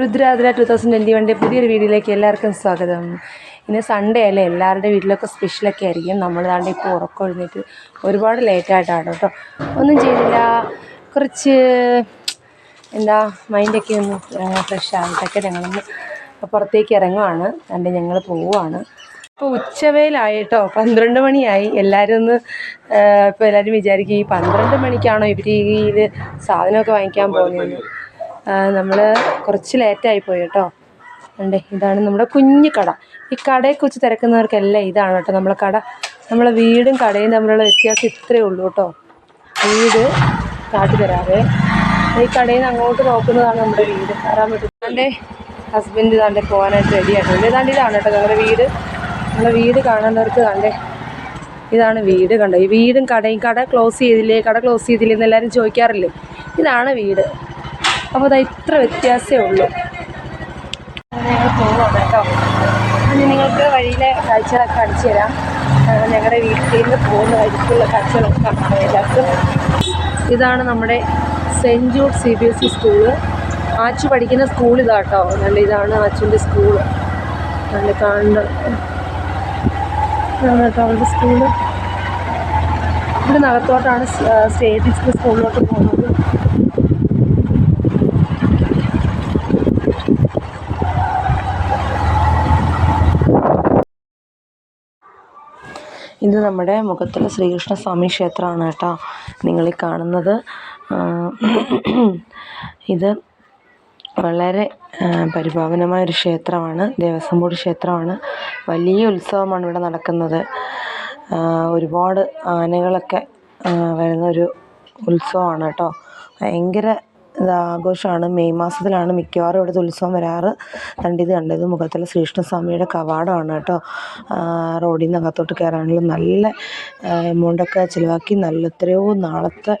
രുദ്രാതിര two thousand twenty വണ്ണിന്റെ പുതിയൊരു വീഡിയോയിലേക്ക് എല്ലാവർക്കും സ്വാഗതം. ഇന്ന് സൺഡേ അല്ലേ? എല്ലാവരുടെ വീട്ടിലൊക്കെ സ്പെഷ്യലൊക്കെ ആയിരിക്കും. നമ്മൾ ദാണ്ട് ഇപ്പോൾ ഉറക്കം ഒരുപാട് ലേറ്റായിട്ടാണ് കേട്ടോ. ഒന്നും ചെയ്തില്ല. കുറച്ച് എന്താ മൈൻഡൊക്കെ ഒന്ന് ഫ്രഷ് ആയിട്ടൊക്കെ ഞങ്ങളൊന്ന് പുറത്തേക്ക് ഇറങ്ങുവാണ്. ദാണ്ട് ഞങ്ങൾ പോവുകയാണ് ഇപ്പോൾ ഉച്ചവേലായിട്ടോ? പന്ത്രണ്ട് മണിയായി. എല്ലാവരും ഒന്ന് ഇപ്പോൾ എല്ലാവരും വിചാരിക്കും ഈ പന്ത്രണ്ട് മണിക്കാണോ ഇവർ ഈ സാധനമൊക്കെ വാങ്ങിക്കാൻ പോകുന്നതെന്ന്. നമ്മൾ കുറച്ച് ലേറ്റായി പോയി കേട്ടോ. ഉണ്ട് ഇതാണ് നമ്മുടെ കുഞ്ഞു കട. ഈ കടയെക്കുറിച്ച് തിരക്കുന്നവർക്കെല്ലാം ഇതാണ് കേട്ടോ നമ്മളെ കട. നമ്മളെ വീടും കടയും തമ്മിലുള്ള വ്യത്യാസം ഇത്രയേ ഉള്ളൂ കേട്ടോ. വീട് കാട്ടി തരാവേ. ഈ കടയിൽ നിന്ന് അങ്ങോട്ട് നോക്കുന്നതാണ് നമ്മുടെ വീട്. കയറാൻ പറ്റും എന്റെ ഹസ്ബൻഡ് താണ്ടെ പോകാനായിട്ട് റെഡി ആയിട്ടുണ്ട്. ഇതാണ്ട് ഇതാണ് കേട്ടോ നമ്മുടെ വീട്. നമ്മുടെ വീട് കാണേണ്ടവർക്ക് കണ്ടേ ഇതാണ് വീട് കണ്ടോ? ഈ വീടും കടയും കട ക്ലോസ് ചെയ്തില്ലേ? കട ക്ലോസ് ചെയ്തില്ലേ എന്ന് എല്ലാവരും ചോദിക്കാറില്ലേ? ഇതാണ് വീട്. അപ്പോൾ അതാ ഇത്ര വ്യത്യാസമേ ഉള്ളൂ. ഞങ്ങൾ പോവാണ് കേട്ടോ ഇനി നിങ്ങൾക്ക് വഴിയിലെ കാഴ്ചകളൊക്കെ കാണിച്ചു തരാം. ഞങ്ങളുടെ വീട്ടിൽ നിന്ന് പോകുന്ന വഴിക്കുള്ള കാഴ്ചകളൊക്കെ കാണാം ഇതാണ് നമ്മുടെ Saint Jude C B S E school. Achu പഠിക്കുന്ന സ്കൂൾ ഇതാട്ടോ നല്ല ഇതാണ് ആച്ചുവിന്റെ സ്കൂൾ. നല്ല കാണുന്നത് കേട്ടോ അവരുടെ സ്കൂൾ. ഇവിടെ നകത്തോട്ടാണ് സ്റ്റേറ്റ് സ്കൂളിലോട്ട് പോകുന്നത്. ഇത് നമ്മുടെ മുഖത്തുള്ള ശ്രീകൃഷ്ണസ്വാമി ക്ഷേത്രമാണ് കേട്ടോ. നിങ്ങളീ കാണുന്നത് ഇത് വളരെ പരിപാവനമായ ഒരു ക്ഷേത്രമാണ് ദേവസ്വം ബോർഡ് ക്ഷേത്രമാണ്. വലിയ ഉത്സവമാണ് ഇവിടെ നടക്കുന്നത്. ഒരുപാട് ആനകളൊക്കെ വരുന്ന വരുന്നൊരു ഉത്സവമാണ് കേട്ടോ. ഭയങ്കര ആഘോഷമാണ്. മെയ് മാസത്തിലാണ് മിക്കവാറും ഇവിടുത്തെ ഉത്സവം വരാറ്. കണ്ട് ഇത് കണ്ടത് മുഖത്തുള്ള ശ്രീകൃഷ്ണസ്വാമിയുടെ കവാടമാണ് കേട്ടോ. റോഡിൽ നിന്ന് അകത്തോട്ട് കയറാണെങ്കിലും നല്ല എമൗണ്ടൊക്കെ ചിലവാക്കി നല്ല എത്രയോ നാളത്തെ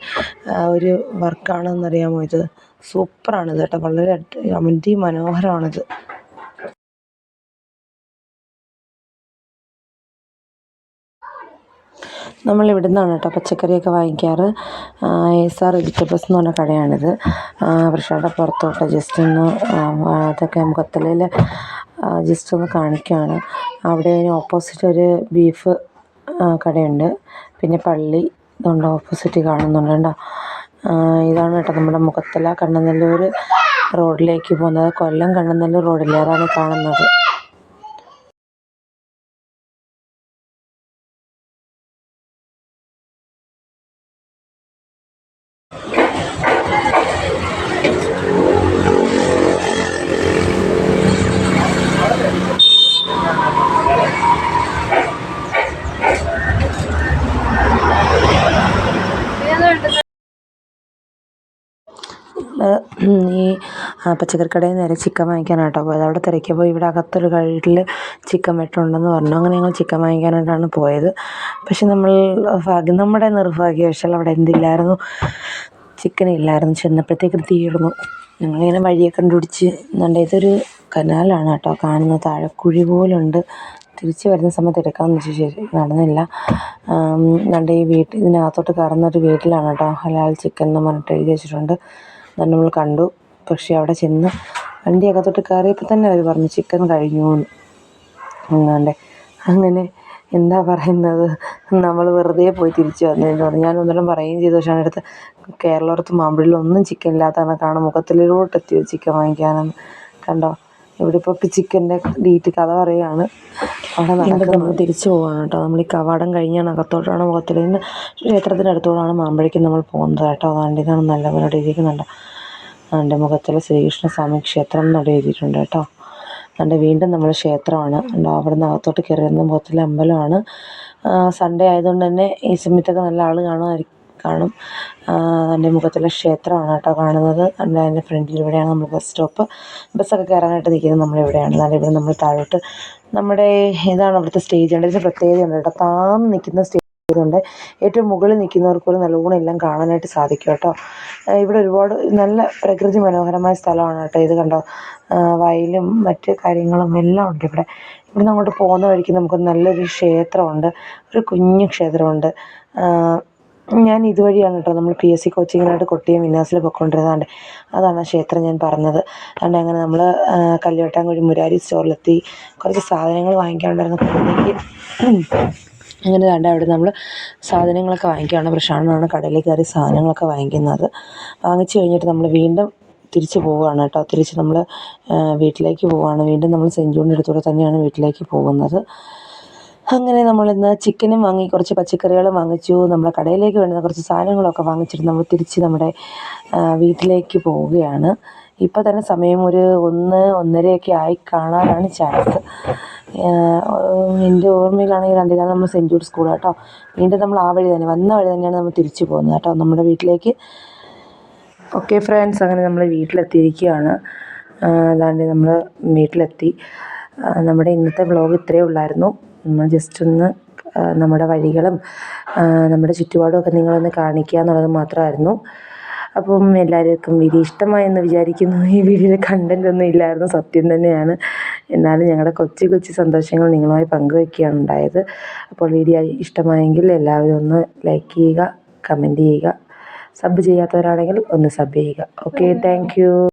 ഒരു വർക്കാണെന്നറിയാമോ ഇത്. സൂപ്പറാണിത് കേട്ടോ. വളരെ അടി- നമ്മൾ ഇവിടെ കേട്ടോ പച്ചക്കറിയൊക്കെ വാങ്ങിക്കാറ്. എസ് ആർ വെജിറ്റബിൾസ് എന്ന് പറഞ്ഞ കടയാണിത്. വൃഷയുടെ പുറത്തോട്ട് ജസ്റ്റ് ഒന്ന് അതൊക്കെ മുഖത്തലയിൽ ജസ്റ്റ് ഒന്ന് കാണിക്കുകയാണ് അവിടെ അതിന് ഓപ്പോസിറ്റ് ഒരു ബീഫ് കടയുണ്ട്. പിന്നെ പള്ളി ഇതുണ്ട് ഓപ്പോസിറ്റ് കാണുന്നുണ്ട് കേട്ടോ. ഇതാണ് കേട്ടോ നമ്മുടെ മുഖത്തല കണ്ണനല്ലൂർ റോഡിലേക്ക് പോകുന്നത്. കൊല്ലം കണ്ണനല്ലൂർ അതാണ് കാണുന്നത്. ഈ പച്ചക്കറി കടയിൽ നിന്ന് നേരെ ചിക്കൻ വാങ്ങിക്കാനായിട്ടോ പോയത്. അവിടെ തിരക്കിയപ്പോൾ ഇവിടെ അകത്തൊരു കടയിൽ ചിക്കൻ വെട്ടുണ്ടെന്ന് പറഞ്ഞു. അങ്ങനെ ഞങ്ങൾ ചിക്കൻ വാങ്ങിക്കാനായിട്ടാണ് പോയത്. പക്ഷെ നമ്മൾ ഭാഗ്യം നമ്മുടെ നിർഭാഗ്യവശാൽ അവിടെ എന്തില്ലായിരുന്നു? ചിക്കൻ ഇല്ലായിരുന്നു. ചെന്നപ്പോഴത്തേക്കും തീർന്നു ഞങ്ങളിങ്ങനെ വഴിയെ കണ്ടുപിടിച്ച് എന്നുണ്ട് ഇതൊരു കനാലാണ് കേട്ടോ കാണുന്നത്. താഴെക്കുഴി കുഴി പോലുണ്ട്. തിരിച്ച് വരുന്ന സമയത്ത് എടുക്കാമെന്ന് വെച്ച് ശരി നടന്നില്ല. നമ്മുടെ ഈ വീട്ടിൽ ഇതിനകത്തോട്ട് കറന്നൊരു വീട്ടിലാണ് കേട്ടോ. ഹലാൽ ചിക്കൻ എന്ന് പറഞ്ഞിട്ട് എഴുതി വെച്ചിട്ടുണ്ട്. അത് നമ്മൾ കണ്ടു. പക്ഷേ അവിടെ ചെന്ന് വണ്ടി അകത്തോട്ട് കയറിയപ്പോൾ തന്നെ അവർ പറഞ്ഞു ചിക്കൻ കഴിഞ്ഞു എന്ന്. എന്നാണ്ട് അങ്ങനെ എന്താ പറയുന്നത്? നമ്മൾ വെറുതെ പോയി തിരിച്ചു വന്നതെന്ന് പറഞ്ഞു. ഞാൻ ഒന്നിനും പറയുകയും ചെയ്തു. പക്ഷേ അടുത്ത് കേരളോർത്ത് മാമ്പിളിലൊന്നും ചിക്കൻ ഇല്ലാത്തതാണ്. കാണാൻ മുഖത്തിലോട്ട് എത്തി ചിക്കൻ വാങ്ങിക്കാനെന്ന്. കണ്ടോ? ഇവിടെ ഇപ്പോൾ ചിക്കന്റെ ഡീറ്റ് കഥ പറയുകയാണ് അവിടെ നടക്കുന്നത് നമ്മൾ തിരിച്ചു പോവാണ് കേട്ടോ. നമ്മൾ ഈ കവാടം കഴിഞ്ഞാണ് അകത്തോട്ടാണ് മുഖത്തിൽ നിന്ന് ക്ഷേത്രത്തിന്റെ അടുത്തോടാണ് മാമ്പഴയ്ക്ക് നമ്മൾ പോകുന്നത് കേട്ടോ. അതുകൊണ്ട് ഇതാണ് നല്ലപോലെ എഴുതിയിരിക്കുന്നുണ്ട്. അതിന്റെ മുഖത്തിൽ ശ്രീകൃഷ്ണ സ്വാമി ക്ഷേത്രം എന്നവിടെ എഴുതിയിട്ടുണ്ട് കേട്ടോ. അതുകൊണ്ട് വീണ്ടും നമ്മൾ ക്ഷേത്രമാണ്. ഉണ്ടോ അവിടെ നിന്ന് അകത്തോട്ട് കയറി വരുന്ന മുഖത്തിലെ അമ്പലമാണ്. സൺഡേ ആയതുകൊണ്ട് തന്നെ ഈ സമയത്തൊക്കെ നല്ല ആൾ കാണുമായിരിക്കും. കാണും. തന്റെ മുഖത്തുള്ള ക്ഷേത്രമാണ് കേട്ടോ കാണുന്നത്. അതുകൊണ്ട് അതിന്റെ ഫ്രണ്ടിൽ ഇവിടെയാണ് നമ്മൾ ബസ് സ്റ്റോപ്പ് ബസ്സൊക്കെ കയറാനായിട്ട് നിൽക്കുന്നത് നമ്മളിവിടെയാണ് എന്നാലും ഇവിടെ നമ്മൾ താഴോട്ട് നമ്മുടെ ഇതാണ് അവിടുത്തെ സ്റ്റേജ് ഉണ്ട്. ഇതിന് പ്രത്യേകതയുണ്ട് കേട്ടോ. താന്ന് നിൽക്കുന്ന സ്റ്റേജ് ഏറ്റവും മുകളിൽ നിൽക്കുന്നവർക്ക് പോലും നല്ലോണം എല്ലാം കാണാനായിട്ട് സാധിക്കും കേട്ടോ. ഇവിടെ ഒരുപാട് നല്ല പ്രകൃതി മനോഹരമായ സ്ഥലമാണ് കേട്ടോ ഇത് കണ്ടോ. വയലും മറ്റ് കാര്യങ്ങളും എല്ലാം ഉണ്ട് ഇവിടെ. ഇവിടുന്ന് അങ്ങോട്ട് പോകുന്ന വഴിക്ക് നമുക്ക് നല്ലൊരു ക്ഷേത്രമുണ്ട്. ഒരു കുഞ്ഞു ക്ഷേത്രമുണ്ട്. ഞാൻ ഇതുവഴിയാണ് കേട്ടോ നമ്മൾ പി എസ് സി കോച്ചിങ്ങിനായിട്ട് കൊട്ടിയം വിന്നാസിൽ പൊയ്ക്കൊണ്ടിരുന്നതാണ്ട് അതാണ് ക്ഷേത്രം ഞാൻ പറഞ്ഞത്. അതുകൊണ്ട് അങ്ങനെ നമ്മൾ കല്ലുവട്ടാങ്കുഴി മുരാരി സ്റ്റോറിലെത്തി. കുറച്ച് സാധനങ്ങൾ വാങ്ങിക്കാനുണ്ടായിരുന്നു. കടയിലേക്ക് അങ്ങനെ കണ്ട അവിടെ നമ്മൾ സാധനങ്ങളൊക്കെ വാങ്ങിക്കുകയാണ് പ്രശാന്തമാണ് കടയിൽ കയറി സാധനങ്ങളൊക്കെ വാങ്ങിക്കുന്നത്. വാങ്ങിച്ചു കഴിഞ്ഞിട്ട് നമ്മൾ വീണ്ടും തിരിച്ചു പോവുകയാണ് കേട്ടോ. തിരിച്ച് നമ്മൾ വീട്ടിലേക്ക് പോവുകയാണ്. വീണ്ടും നമ്മൾ സെന്റ് ജോണിന്റെ അടുത്തൂടെ തന്നെയാണ് വീട്ടിലേക്ക് പോകുന്നത്. അങ്ങനെ നമ്മളിന്ന് ചിക്കനും വാങ്ങി കുറച്ച് പച്ചക്കറികളും വാങ്ങിച്ചു. നമ്മളെ കടയിലേക്ക് വേണ്ടുന്ന കുറച്ച് സാധനങ്ങളൊക്കെ വാങ്ങിച്ചിട്ട് നമ്മൾ തിരിച്ച് നമ്മുടെ വീട്ടിലേക്ക് പോവുകയാണ്. ഇപ്പോൾ തന്നെ സമയം ഒരു ഒന്ന് ഒന്നരയൊക്കെ ആയി കാണാനാണ് ചാൻസ്. എന്റെ ഓർമ്മയിലാണെങ്കിൽ രണ്ടിനാണ് നമ്മൾ സെന്റ് ജൂഡ് സ്കൂൾ കേട്ടോ. വീണ്ടും നമ്മൾ ആ വഴി തന്നെ വന്ന വഴി തന്നെയാണ് നമ്മൾ തിരിച്ചു പോകുന്നത് കേട്ടോ. നമ്മുടെ വീട്ടിലേക്ക്. ഓക്കെ ഫ്രണ്ട്സ് അങ്ങനെ നമ്മൾ വീട്ടിലെത്തിയിരിക്കുകയാണ്. അതാണ്ട് നമ്മൾ വീട്ടിലെത്തി. നമ്മുടെ ഇന്നത്തെ വ്ളോഗ് ഇത്രയേ ഉള്ളായിരുന്നു. നമ്മൾ ജസ്റ്റ് ഒന്ന് നമ്മുടെ വഴികളും നമ്മുടെ ചുറ്റുപാടും ഒക്കെ നിങ്ങളൊന്ന് കാണിക്കുക എന്നുള്ളത് മാത്രമായിരുന്നു. അപ്പം എല്ലാവർക്കും വീഡിയോ ഇഷ്ടമായെന്ന് വിചാരിക്കുന്നു. ഈ വീഡിയോയിൽ കണ്ടന്റ് ഒന്നും ഇല്ലായിരുന്നു. സത്യം തന്നെയാണ്. എന്നാലും ഞങ്ങളുടെ കൊച്ചു കൊച്ചു സന്തോഷങ്ങൾ നിങ്ങളുമായി പങ്കുവയ്ക്കുകയാണ് ഉണ്ടായത്. അപ്പോൾ വീഡിയോ ഇഷ്ടമായെങ്കിൽ എല്ലാവരും ഒന്ന് ലൈക്ക് ചെയ്യുക കമന്റ് ചെയ്യുക. സബ് ചെയ്യാത്തവരാണെങ്കിൽ ഒന്ന് സബ് ചെയ്യുക. Okay thank